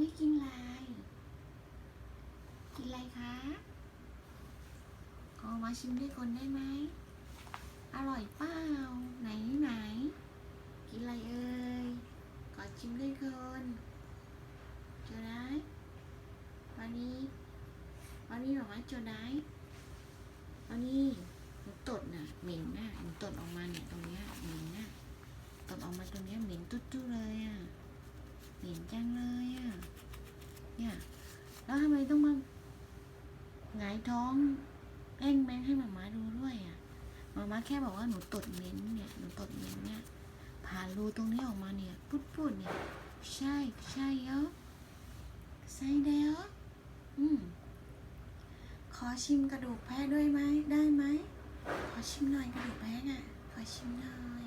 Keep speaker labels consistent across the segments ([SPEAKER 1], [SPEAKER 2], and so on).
[SPEAKER 1] ไม่กินอะไรกินอะไรคะขอมาชิมด้วยคนได้ไหม อร่อยเปล่า ไหนไหน กินอะไรเอ่ย ขอชิมด้วยคนเจอได้วันนี้ วันนี้หรอวะเจอได้วันนี้หนูตดน่ะเหม็นน่ะหนูตดออกมาเนี่ยตรงเนี้ยเหม็นน่ะตดออกมาตรงเนี้ยเหม็นตุ๊ดๆเลยอะ เหม็นจังเลยอะ เนี่ย แล้วทำไมต้องมาหงายท้องเร่งแมงให้หมาม้าดูด้วยอะหมาม้าแค่บอกว่าหนูตดเม็นเนี่ยหนูตดเม็นเนี่ยผ่านรูตรงนี้ออกมาเนี่ยพุดพุดเนี่ย ใช่ใช่เยอะใช่เด้ออืมขอชิมกระดูกแพะด้วยไหมได้ไหมขอชิมหน่อยกระดูกแพะน่ะขอชิมหน่อย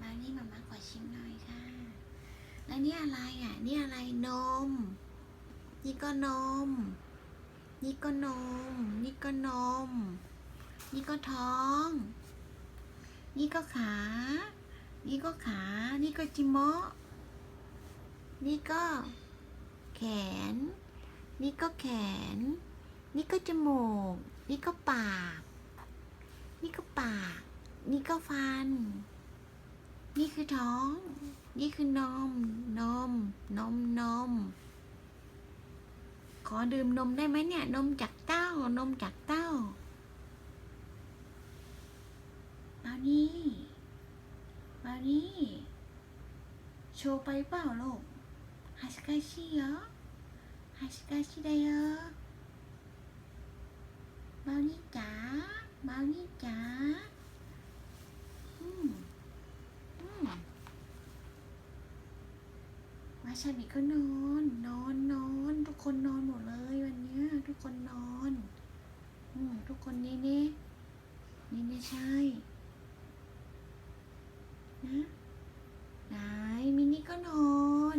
[SPEAKER 1] มานี่หมามาขอชิมหน่อย แล้วนี่อะไรอะ นี่อะไรนม นี่ก็นม นี่ก็นม นี่ก็นม นี่ก็ท้อง นี่ก็ขา นี่ก็ขา นี่ก็จิโมะนี่ก็ แขน นี่ก็แขน นี่ก็จมูก นี่ก็ปาก นี่ก็ปาก นี่ก็ฟัน นี่คือท้อง นี่คือนม นม นม นม ขอดื่มนมได้ไหมเนี่ย นมจากเต้า นมจากเต้า มานี่ มานี่ โชว์ไปเปล่าลูกฮัสกาชิเหรอฮัสกาชิได้เหรอมานี่จ๋ามานี่จ๋าอืมอืม มาชาบิก็นอน นอนนอน ทุกคนนอนหมดเลยวันเนี้ยทุกคนนอนอืมทุกคนนี่นี่นี่นี่ใช่นะไหนมินี่ก็นอน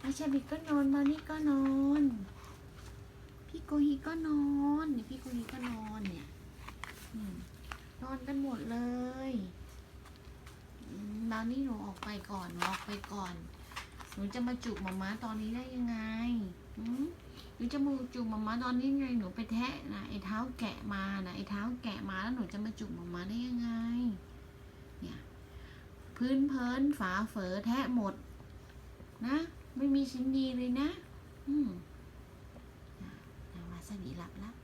[SPEAKER 1] มาชาบิก็นอนมานี่ก็นอนพี่โกฮีก็นอนเนี่ยพี่โกฮีก็นอนเนี่ยอนอนกันหมดเลย อืมบาวนี่หนูออกไปก่อนหนูออกไปก่อน หนูจะมาจูบหมาม้าตอนนี้ได้ยังไงหนูจะมาจูบหมาม้าตอนนี้ไงหนูไปแทะนะไอ้เท้าแกะมานะไอ้เท้าแกะมาแล้วหนูจะมาจูบหมาม้าได้ยังไง เนี่ย พื้นเพลินฝาเฝอแทะหมด นะ ไม่มีชิ้นดีเลยนะ อืมอะนาวาสบีหลับแล้ว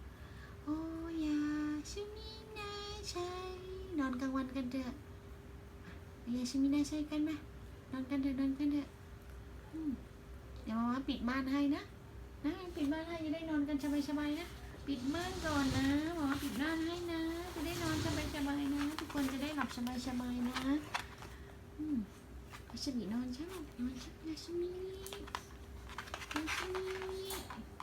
[SPEAKER 1] โอ้ยาชิมินาใช่นอนกลางวันกันเถอะ ยาชิมินาใช่กันไหมนอนกันเถอะนอนกันเถอะอืมเดี๋ยวมามาปิดม่านให้นะนะปิดม่านให้จะได้นอนกันสบายๆนะปิดม่านก่อนนะหมอมาปิดม่านให้นะจะได้นอนสบายๆนะ ทุกคนจะได้หลับสบายๆนะอืมยาชิมินอนใช่ไหมนอนใช่ไหมยาชิมิยาชิมิ